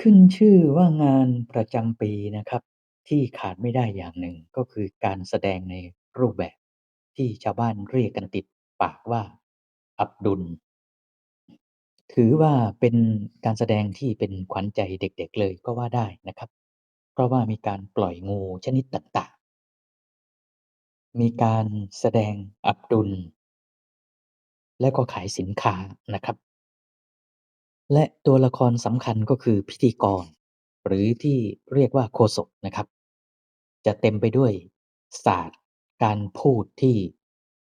ขึ้นชื่อว่างานประจำปีนะครับ ที่ขาดไม่ได้อย่างหนึ่ง ก็คือการแสดงในรูปแบบที่ชาวบ้านเรียกกันติดปากว่า อับดุล ถือว่าเป็นการแสดงที่เป็นขวัญใจเด็กๆเลยก็ว่าได้นะครับ เพราะว่ามีการปล่อยงูชนิดต่างๆ มีการแสดงอับดุล และก็ขายสินค้านะครับ และตัวละครสำคัญก็คือพิธีกร หรือที่เรียกว่าโฆษกนะครับ จะเต็มไปด้วยศาสตร์ การพูดที่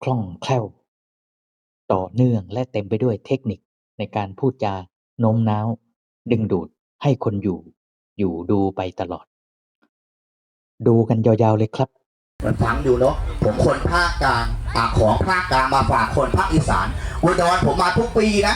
คล่องแคล่ว ต่อเนื่องและเต็มไปด้วยเทคนิคในการพูดจาโน้มน้าว ดึงดูดให้คนอยู่ อยู่ดูไปตลอด ดูกันยาวๆเลยครับ มันฟังอยู่เนาะผมคนภาคกลางอะของภาคกลางมาฝากคนภาคอีสานอุดรผมมาทุกปีนะ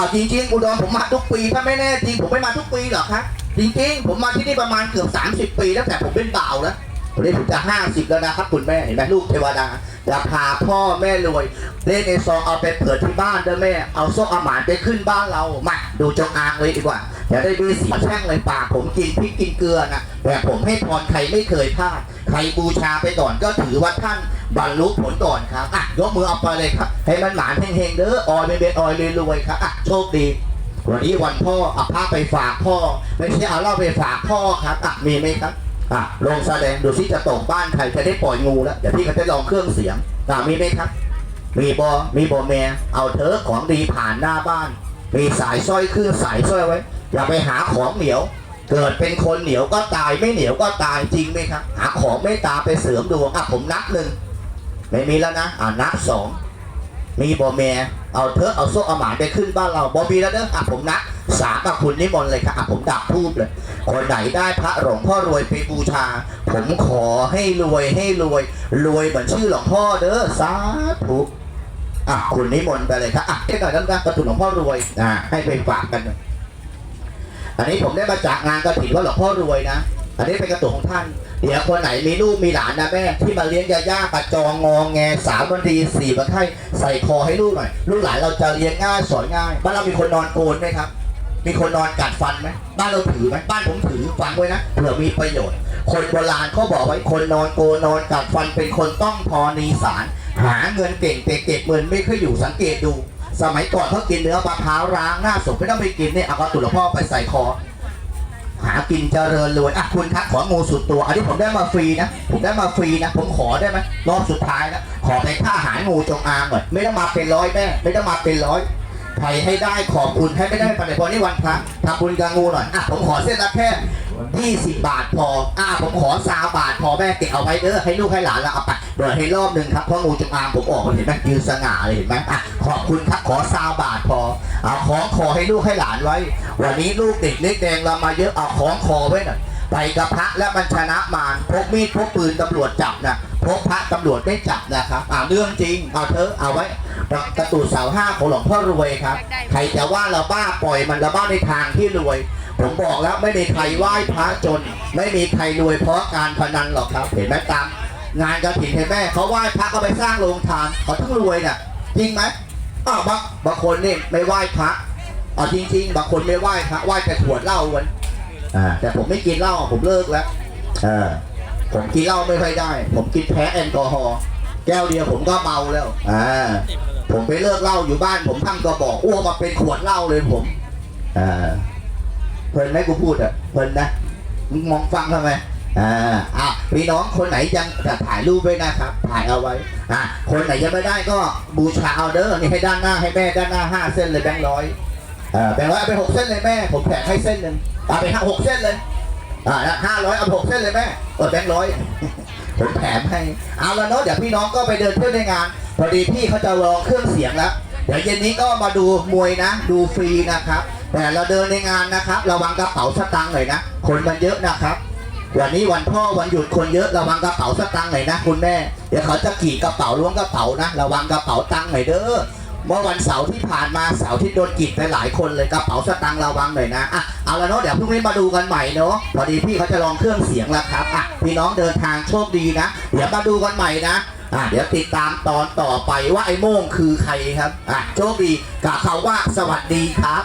อ่าจริงๆอุดรผมมาทุกปีถ้าไม่แน่จริงผมไม่มาทุกปีหรอกครับจริงๆ ผมมาที่นี่ประมาณเกือบ30 ปีตั้งแต่ผมเป็นบ่าวแล้ววันนี้ผมจะ 50 แล้วนะครับคุณแม่เห็นไหมลูกเทวดาจะพาพ่อแม่รวยเล่นในซองเอาไปเปิดที่บ้านด้วยแม่ เอาโซ่อาหมานไปขึ้นบ้านเรามาดูจงอางเลยดีกว่า อย่าได้ดูสีแช่งเลยปากผมกินพริกกินเกลือนะแต่ผมให้พรใครไม่เคยพลาดใครบูชาไปก่อนก็ถือว่าท่านบรรลุผลก่อนครับอะยกมือเอาไปเลยครับ ให้มันหมานเฮงๆเด้อออยเบนออยรวยๆครับอะโชคดีวันนี้วันพ่อเอาผ้าไปฝากพ่อไม่ใช่เอาเหล้าไปฝากพ่อครับอะมีไหมครับอะลงแสดงดูซิจะตกบ้านใครจะได้ปล่อยงูแล้วเดี๋ยวพี่ก็จะลองเครื่องเสียงอะมีไหมครับ มีบอมีบอแม่เอาเถอะของดีผ่านหน้าบ้าน มีสายสร้อยเครื่องสายสร้อยไว้ อย่าไปหาของเหนียว เกิดเป็นคนเหนียวก็ตายไม่เหนียวก็ตายจริงไหมครับ หาของไม่ตาไปเสริมดวงอะผมนับหนึ่งไม่มีแล้วนะอ่านับสองมีบอแมเอาเถอะเอาโซ่เอาหมาไปขึ้นบ้านเราบอมีแล้วเด้ออะผมนับสามอะคุณนิมนต์เลยครับอะผมดับทูบเลยคนไหนได้พระหลวงพ่อรวยไปบูชา ผมขอให้รวยให้รวย รวยเหมือนชื่อหลวงพ่อเด้อสาธุอะคุณนิมนต์ไปเลยครับอะให้หน่อยด้านกระตุนหลวงพ่อรวยอะให้ไปฝากกันหน่อย อันนี้ผมได้มาจากงานกระถิ่นว่าหลวงพ่อรวยนะ อันนี้เป็นกระตุกของท่าน เดี๋ยวคนไหนมีลูกมีหลานนะแม่ที่มาเลี้ยงยาย่ากระจองงองแงสามวันดีสี่วันไข้ใส่คอให้ลูกหน่อย ลูกหลานเราจะเลี้ยงง่ายสอนง่ายบ้านเรามีคนนอนโกนไหมครับ มีคนนอนกัดฟันไหมบ้านเราถือไหมบ้านผมถือฟังไว้นะเผื่อมีประโยชน์ คนโบราณเขาบอกไว้คนนอนโกนนอนกัดฟันเป็นคนต้องพอนีสารหาเงินเก่งแต่เก็บเงินไม่ค่อยอยู่สังเกตดู สมัยก่อนเขากินเนื้อมะพร้าวร้างหน้าศพไม่ต้องไปกินเนี่ยเอากระตุนหลวงพ่อไปใส่คอ หากินเจริญรวยอะคุณครับของูสุดตัว อันนี้ผมได้มาฟรีนะ ผมได้มาฟรีนะ ผมขอได้ไหมรอบสุดท้ายนะขอไปค่าอาหารงูจงอางหน่อยไม่ต้องมาเป็นร้อยแม่ไม่ต้องมาเป็นร้อย ใครให้ได้ขอบคุณให้ไม่ได้ไปเลยพอนี่วันพระทำบุญกับงูหน่อยอะผมขอเส้นละแค่ 20 บาทพออะผมขอซาบาทพอแม่เก็บเอาไว้เด้อให้ลูกให้หลานแล้วเอาไปเดินให้รอบหนึ่งครับเพราะงูจงอางผมออกมาเห็นไหมยืนสง่าเลยเห็นไหมอะขอบคุณครับขอซาบาทพอเอาของขอให้ลูกให้หลานไว้ วันนี้ลูกเด็กเล็กแดงเรามาเยอะเอาของคอไว้หน่อยไปกับพระและมันชนะมารพกมีดพกปืนตำรวจจับน่ะ พกพระตำรวจไม่จับนะครับอ่าเรื่องจริงเอาเถอะเอาไว้กระตูดเสาห้าของหลวงพ่อรวยครับ ใครจะว่าเราบ้าปล่อยมันเราบ้าในทางที่รวย ผมบอกแล้วไม่มีใครไหว้พระจน ไม่มีใครรวยเพราะการพนันหรอกครับ เห็นไหมตามงานกระถิ่นเห็นแม่เขาไหว้พระก็ไปสร้างโรงทานเขาทั้งรวยน่ะจริงไหมอ้าวบางบางคนนี่ไม่ไหว้พระอ๋อจริง ๆ บางคนไม่ไหว้พระไหว้แต่ขวดเหล้าวันอ่าแต่ผมไม่กินเหล้าผมเลิกแล้ว เออ ผมกินเหล้าไม่ค่อยได้ ผมกินแพ้แอลกอฮอล์แก้วเดียวผมก็เมาแล้วอ่าผมไปเลิกเหล้าอยู่บ้าน ผมทั้งกระบอกอ้วกมาเป็นขวดเหล้าเลยผมอ่าเพลินไหมกูพูดอะเพลินนะมึงมองฟังทำไมอ่าอะพี่น้องคนไหนยังจะถ่ายรูปไว้นะครับ ถ่ายเอาไว้อะคนไหนยังไม่ได้ก็บูชาเอาเด้อนี่ให้ด้านหน้าให้แม่ด้านหน้าห้าเส้นเลยแบงค์ร้อยเออแบ่งร้อยเอาไปหกเส้นเลยแม่ ผมแถมให้เส้นหนึ่งเอาไปห้าหกเส้นเลย อ่าห้าร้อยเอาหกเส้นเลยแม่เออแบงค์ร้อยผมแถมให้เอาแล้วเนาะเดี๋ยวพี่น้องก็ไปเดินเที่ยวในงาน พอดีพี่เขาจะลองเครื่องเสียงแล้วเดี๋ยวเย็นนี้ก็มาดูมวยนะ ดูฟรีนะครับ แต่เราเดินในงานนะครับ ระวังกระเป๋าสตางค์หน่อยนะ คนมันเยอะนะครับ วันนี้วันพ่อวันหยุดคนเยอะระวังกระเป๋าสตางค์หน่อยนะคุณแม่ เดี๋ยวเขาจะขี่กระเป๋าล้วงกระเป๋านะ ระวังกระเป๋าตังค์หน่อยเด้อ เมื่อวันเสาร์ที่ผ่านมาเสาร์ที่โดนกรีดไปหลายคนเลยกระเป๋าสตางค์ระวังหน่อยนะอะเอาละเนาะเดี๋ยวพรุ่งนี้มาดูกันใหม่เนาะพอดีพี่เขาจะลองเครื่องเสียงแล้วครับอะพี่น้องเดินทางโชคดีนะ เดี๋ยวมาดูกันใหม่นะอะเดี๋ยวติดตามตอนต่อไปว่าไอ้โม่งคือใครครับอะโชคดีกับเขาว่าสวัสดีครับ